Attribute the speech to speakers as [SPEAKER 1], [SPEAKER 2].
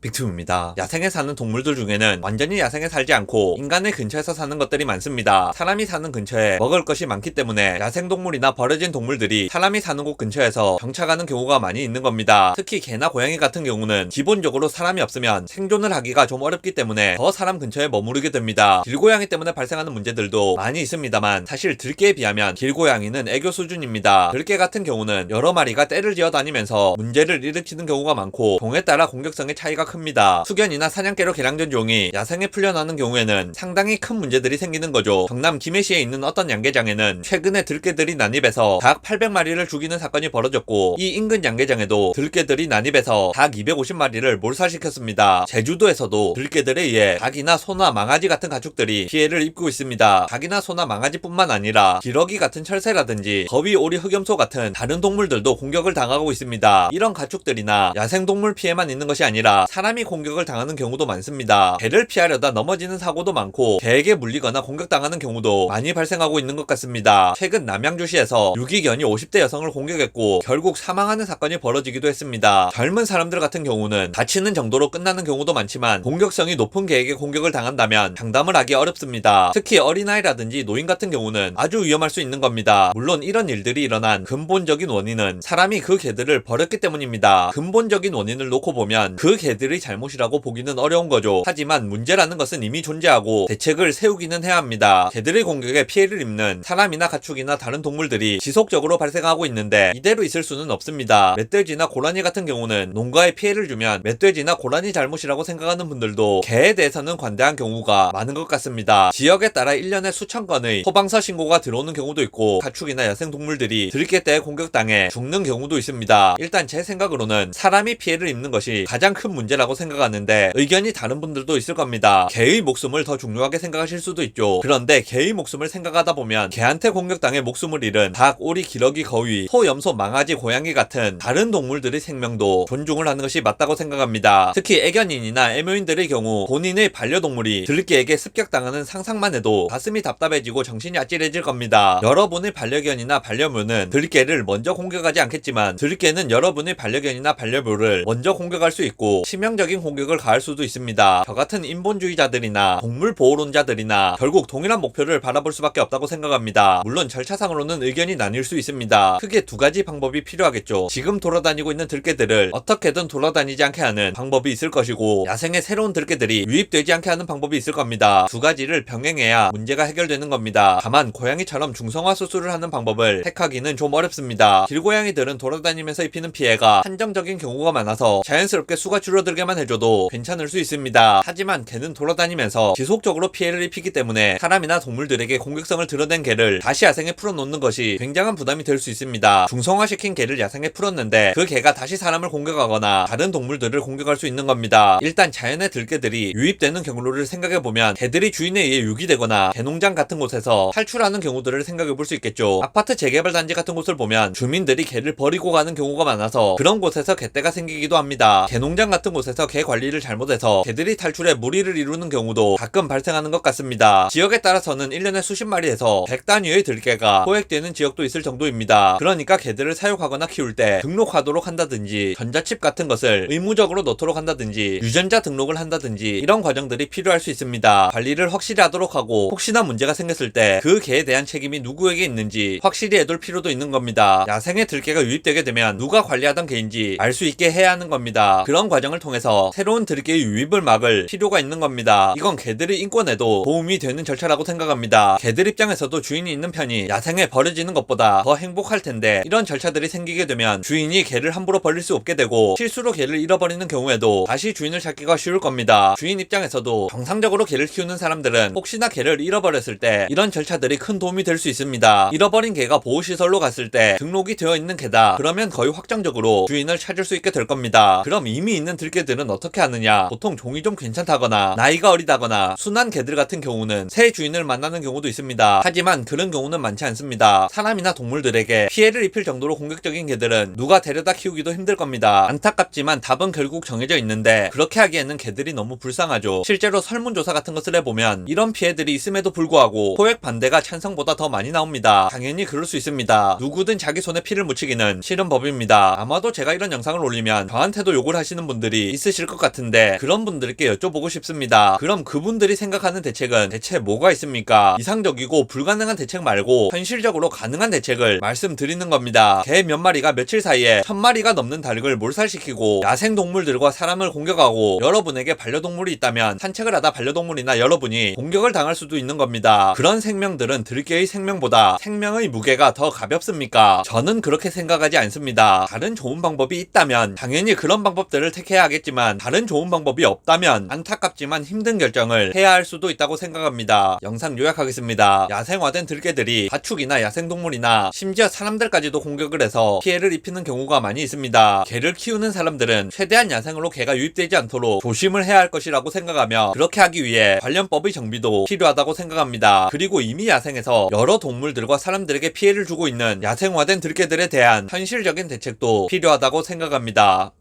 [SPEAKER 1] 빅툼입니다. 야생에 사는 동물들 중에는 완전히 야생에 살지 않고 인간의 근처에서 사는 것들이 많습니다. 사람이 사는 근처에 먹을 것이 많기 때문에 야생동물이나 버려진 동물들이 사람이 사는 곳 근처에서 정착하는 경우가 많이 있는 겁니다. 특히 개나 고양이 같은 경우는 기본적으로 사람이 없으면 생존을 하기가 좀 어렵기 때문에 더 사람 근처에 머무르게 됩니다. 길고양이 때문에 발생하는 문제들도 많이 있습니다만 사실 들개에 비하면 길고양이는 애교 수준입니다. 들개 같은 경우는 여러 마리가 떼를 지어 다니면서 문제를 일으키는 경우가 많고 종에 따라 공격성의 차이가 큽니다. 수견이나 사냥개로 개량된 종이 야생에 풀려나는 경우에는 상당히 큰 문제들이 생기는 거죠. 경남 김해시에 있는 어떤 양계장에는 최근에 들개들이 난입해서 닭 800마리를 죽이는 사건이 벌어졌고 이 인근 양계장에도 들개들이 난입해서 닭 250마리를 몰살시켰습니다. 제주도에서도 들개들에 의해 닭이나 소나 망아지 같은 가축들이 피해를 입고 있습니다. 닭이나 소나 망아지뿐만 아니라 기러기 같은 철새라든지 거위, 오리, 흑염소 같은 다른 동물들도 공격을 당하고 있습니다. 이런 가축들이나 야생동물 피해만 있는 것이 아니라 사람이 공격을 당하는 경우도 많습니다. 개를 피하려다 넘어지는 사고도 많고 개에게 물리거나 공격당하는 경우도 많이 발생하고 있는 것 같습니다. 최근 남양주시에서 유기견이 50대 여성을 공격했고 결국 사망하는 사건이 벌어지기도 했습니다. 젊은 사람들 같은 경우는 다치는 정도로 끝나는 경우도 많지만 공격성이 높은 개에게 공격을 당한다면 장담을 하기 어렵습니다. 특히 어린아이라든지 노인 같은 경우는 아주 위험할 수 있는 겁니다. 물론 이런 일들이 일어난 근본적인 원인은 사람이 그 개들을 버렸기 때문입니다. 근본적인 원인을 놓고 보면 그 개들 의 잘못이라고 보기는 어려운 거죠. 하지만 문제라는 것은 이미 존재하고 대책을 세우기는 해야 합니다. 개들의 공격에 피해를 입는 사람이나 가축이나 다른 동물들이 지속적으로 발생하고 있는데 이대로 있을 수는 없습니다. 멧돼지나 고라니 같은 경우는 농가에 피해를 주면 멧돼지나 고라니 잘못이라고 생각하는 분들도 개에 대해서는 관대한 경우가 많은 것 같습니다. 지역에 따라 1년에 수천 건의 소방서 신고가 들어오는 경우도 있고 가축이나 야생동물들이 들깨떼에 공격당해 죽는 경우도 있습니다. 일단 제 생각으로는 사람이 피해를 입는 것이 가장 큰 문제라 고 생각하는데 의견이 다른 분들도 있을 겁니다. 개의 목숨을 더 중요하게 생각하실 수도 있죠. 그런데 개의 목숨을 생각하다 보면 개한테 공격당해 목숨을 잃은 닭, 오리, 기러기, 거위, 소, 염소, 망아지, 고양이 같은 다른 동물들의 생명도 존중을 하는 것이 맞다고 생각합니다. 특히 애견인이나 애묘인들의 경우 본인의 반려동물이 들개에게 습격당하는 상상만 해도 가슴이 답답해지고 정신이 아찔해질 겁니다. 여러분의 반려견이나 반려묘는 들개를 먼저 공격하지 않겠지만 들개는 여러분의 반려견이나 반려묘를 먼저 공격할 수 있고 치명적인 공격을 가할 수도 있습니다. 저 같은 인본주의자들이나 동물 보호론자들이나 결국 동일한 목표를 바라볼 수밖에 없다고 생각합니다. 물론 절차상으로는 의견이 나뉠 수 있습니다. 크게 두 가지 방법이 필요하겠죠. 지금 돌아다니고 있는 들개들을 어떻게든 돌아다니지 않게 하는 방법이 있을 것이고 야생의 새로운 들개들이 유입되지 않게 하는 방법이 있을 겁니다. 두 가지를 병행해야 문제가 해결되는 겁니다. 다만 고양이처럼 중성화 수술을 하는 방법을 택하기는 좀 어렵습니다. 길고양이들은 돌아다니면서 입히는 피해가 한정적인 경우가 많아서 자연스럽게 수가 줄어들 게만 해줘도 괜찮을 수 있습니다. 하지만 개는 돌아다니면서 지속적으로 피해를 입히기 때문에 사람이나 동물들에게 공격성을 드러낸 개를 다시 야생에 풀어놓는 것이 굉장한 부담이 될 수 있습니다. 중성화시킨 개를 야생에 풀었는데 그 개가 다시 사람을 공격하거나 다른 동물들을 공격할 수 있는 겁니다. 일단 자연의 들개들이 유입되는 경로를 생각해보면 개들이 주인에 의해 유기되거나 개농장 같은 곳에서 탈출하는 경우들을 생각해 볼 수 있겠죠. 아파트 재개발 단지 같은 곳을 보면 주민들이 개를 버리고 가는 경우가 많아서 그런 곳에서 개떼가 생기기도 합니다. 개농장 같은 곳 에서 개 관리를 잘못해서 개들이 탈출해 무리를 이루는 경우도 가끔 발생하는 것 같습니다. 지역에 따라서는 1년에 수십 마리에서 100 단위의 들개가 포획되는 지역도 있을 정도입니다. 그러니까 개들을 사육하거나 키울 때 등록하도록 한다든지 전자칩 같은 것을 의무적으로 넣도록 한다든지 유전자 등록을 한다든지 이런 과정들이 필요할 수 있습니다. 관리를 확실히 하도록 하고 혹시나 문제가 생겼을 때 그 개에 대한 책임이 누구에게 있는지 확실히 해둘 필요도 있는 겁니다. 야생의 들개가 유입되게 되면 누가 관리하던 개인지 알 수 있게 해야 하는 겁니다. 그런 과정을 통해 서 새로운 들개의 유입을 막을 필요가 있는 겁니다. 이건 개들의 인권에도 도움이 되는 절차라고 생각합니다. 개들 입장에서도 주인이 있는 편이 야생에 버려지는 것보다 더 행복할 텐데 이런 절차들이 생기게 되면 주인이 개를 함부로 버릴 수 없게 되고 실수로 개를 잃어버리는 경우에도 다시 주인을 찾기가 쉬울 겁니다. 주인 입장에서도 정상적으로 개를 키우는 사람들은 혹시나 개를 잃어버렸을 때 이런 절차들이 큰 도움이 될 수 있습니다. 잃어버린 개가 보호시설로 갔을 때 등록이 되어 있는 개다. 그러면 거의 확정적으로 주인을 찾을 수 있게 될 겁니다. 그럼 이미 있는 들개 들은 어떻게 하느냐? 보통 종이 좀 괜찮다거나 나이가 어리다거나 순한 개들 같은 경우는 새 주인을 만나는 경우도 있습니다. 하지만 그런 경우는 많지 않습니다. 사람이나 동물들에게 피해를 입힐 정도로 공격적인 개들은 누가 데려다 키우기도 힘들 겁니다. 안타깝지만 답은 결국 정해져 있는데 그렇게 하기에는 개들이 너무 불쌍하죠. 실제로 설문조사 같은 것을 해보면 이런 피해들이 있음에도 불구하고 포획 반대가 찬성보다 더 많이 나옵니다. 당연히 그럴 수 있습니다. 누구든 자기 손에 피를 묻히기는 싫은 법입니다. 아마도 제가 이런 영상을 올리면 저한테도 욕을 하시는 분들이 있으실 것 같은데 그런 분들께 여쭤보고 싶습니다. 그럼 그분들이 생각하는 대책은 대체 뭐가 있습니까? 이상적이고 불가능한 대책 말고 현실적으로 가능한 대책을 말씀드리는 겁니다. 개 몇 마리가 며칠 사이에 천 마리가 넘는 닭을 몰살시키고 야생 동물들과 사람을 공격하고 여러분에게 반려동물이 있다면 산책을 하다 반려동물이나 여러분이 공격을 당할 수도 있는 겁니다. 그런 생명들은 들개의 생명보다 생명의 무게가 더 가볍습니까? 저는 그렇게 생각하지 않습니다. 다른 좋은 방법이 있다면 당연히 그런 방법들을 택해야 하 겠지만 다른 좋은 방법이 없다면 안타깝지만 힘든 결정을 해야 할 수도 있다고 생각합니다. 영상 요약하겠습니다. 야생화된 들개들이 가축이나 야생동물이나 심지어 사람들까지도 공격을 해서 피해를 입히는 경우가 많이 있습니다. 개를 키우는 사람들은 최대한 야생으로 개가 유입되지 않도록 조심을 해야 할 것이라고 생각하며 그렇게 하기 위해 관련법의 정비도 필요하다고 생각합니다. 그리고 이미 야생에서 여러 동물들과 사람들에게 피해를 주고 있는 야생화된 들개들에 대한 현실적인 대책도 필요하다고 생각합니다.